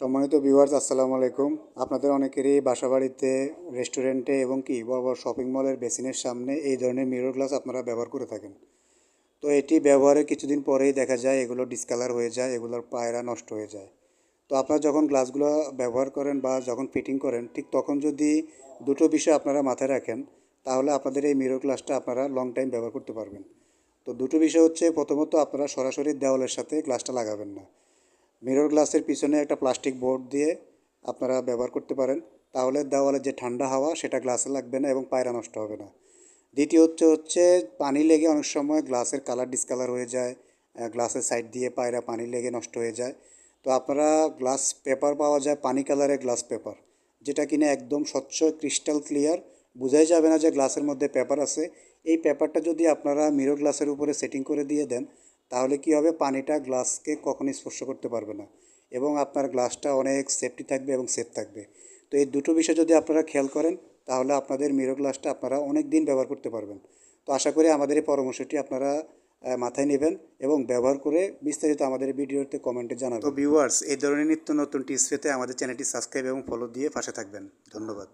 সম্মানিত ভিউয়ার্স আসসালামু আলাইকুম। আপনাদের অনেকেরই বাসাবাড়িতে রেস্টুরেন্টে এবং কি বড় বড় শপিং মলের বেসিনের সামনে এই ধরনের মিরর গ্লাস আপনারা ব্যবহার করে থাকেন। তো এটি ব্যবহারের কিছুদিন পরেই দেখা যায়, এগুলো ডিসকালার হয়ে যায়, এগুলোর পায়রা নষ্ট হয়ে যায়। তো আপনারা যখন গ্লাসগুলো ব্যবহার করেন বা যখন ফিটিং করেন, ঠিক তখন যদি দুটো বিষয় আপনারা মাথায় রাখেন, তাহলে আপনাদের এই মিরর গ্লাসটা আপনারা লং টাইম ব্যবহার করতে পারবেন। তো দুটো বিষয় হচ্ছে, প্রথমত আপনারা সরাসরি দেওয়ালের সাথে গ্লাসটা লাগাবেন না। মিরর গ্লাসের পিছনে একটা প্লাস্টিক বোর্ড দিয়ে আপনারা ব্যবহার করতে পারেন। তাহলে দেওয়ালে যে ঠান্ডা হাওয়া, সেটা গ্লাসে লাগবে না এবং পায়রা নষ্ট হবে না। দ্বিতীয় হচ্ছে হচ্ছে পানি লেগে অনেক সময় গ্লাসের কালার ডিসকালার হয়ে যায় গ্লাসের সাইড দিয়ে পায়রা পানি লেগে নষ্ট হয়ে যায়। তো আপনারা গ্লাস পেপার পাওয়া যায়, পানি কালারের গ্লাস পেপার যেটা কিনা একদম স্বচ্ছ ক্রিস্টাল ক্লিয়ার বোঝাই যাবে না যে গ্লাসের মধ্যে পেপার আছে। এই পেপারটা যদি আপনারা মিরর গ্লাসের উপরে সেটিং করে দিয়ে দেন তাহলে কি হবে? পানিটা গ্লাসকে কখনোই স্পর্শ করতে পারবে না এবং আপনার গ্লাসটা অনেক সেফটি থাকবে এবং সেফ থাকবে। তো এই দুটো বিষয় যদি আপনারা খেয়াল করেন, তাহলে আপনাদের মিরো গ্লাসটা আপনারা অনেক দিন ব্যবহার করতে পারবেন। তো আশা করি আমাদের এই পরামর্শটি আপনারা মাথায় নেবেন এবং ব্যবহার করে বিস্তারিত আমাদের ভিডিওতে কমেন্টে জানাবেন। তো ভিউয়ার্স এই ধরনের নিত্য নতুন টিপস পেতে আমাদের চ্যানেলটি সাবস্ক্রাইব এবং ফলো দিয়ে পাশে থাকবেন। ধন্যবাদ।